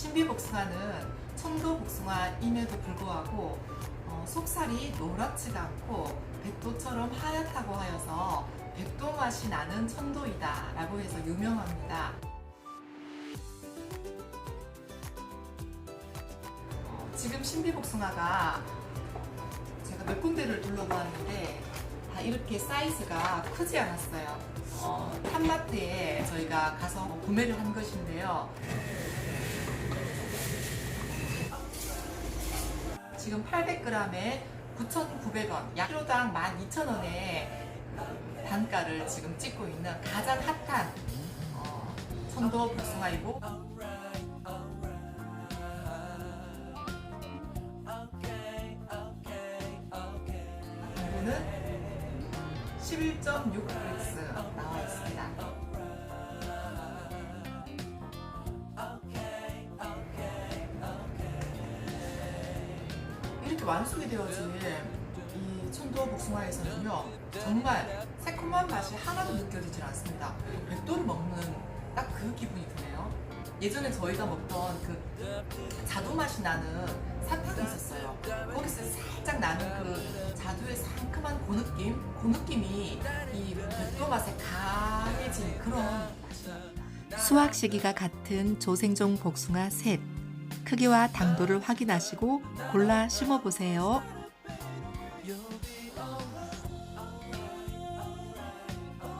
신비복숭아는 청도 복숭아임에도 불구하고 어, 속살이 노랗지가 않고 백도처럼 하얗다고 하여서 백도 맛이 나는 천도이다 라고 해서 유명합니다. 어, 지금 신비복숭아가 제가 몇 군데를 둘러보았는데 다 이렇게 사이즈가 크지 않았어요. 어, 탐마트에 저희가 가서 구매를 한 것인데요. 지금 800g에 9,900원, 약 키로당 12,000원의 단가를 지금 찍고 있는 가장 핫한 어, 천도 복숭아이고 당도는 11.6x 나와 있습니다. 완숙이 되어진 이 천도 복숭아에서는요 정말 새콤한 맛이 하나도 느껴지질 않습니다. 백도를 먹는 딱 그 기분이 드네요. 예전에 저희가 먹던 그 자두 맛이 나는 사탕이 있었어요. 거기서 살짝 나는 그 자두의 상큼한 그 느낌, 그 느낌이 이 백도 맛에 강해진 그런 맛이 납니다. 수확 시기가 같은 조생종 복숭아 셋. 크기와 당도를 확인하시고 골라 심어보세요.